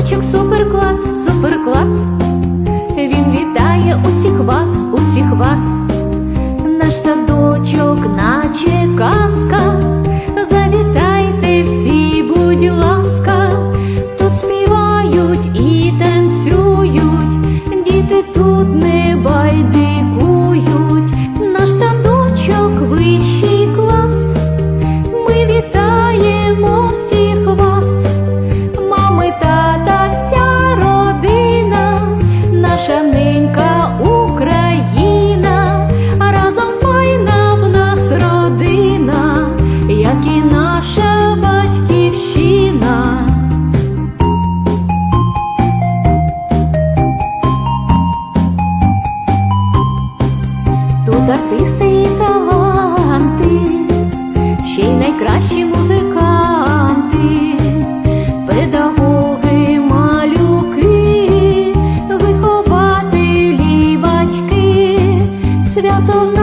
садочок суперклас, суперклас. Він вітає усіх вас, усіх вас. Наш садочок, наче казка. Завітайте всі, будь ласка. Тут співають і танцюють, діти тут не байдикують. Наш садочок вищий клас. Ми артисти і таланти, ще й найкращі музиканти, педагоги, малюки, вихователі, батьки, свято.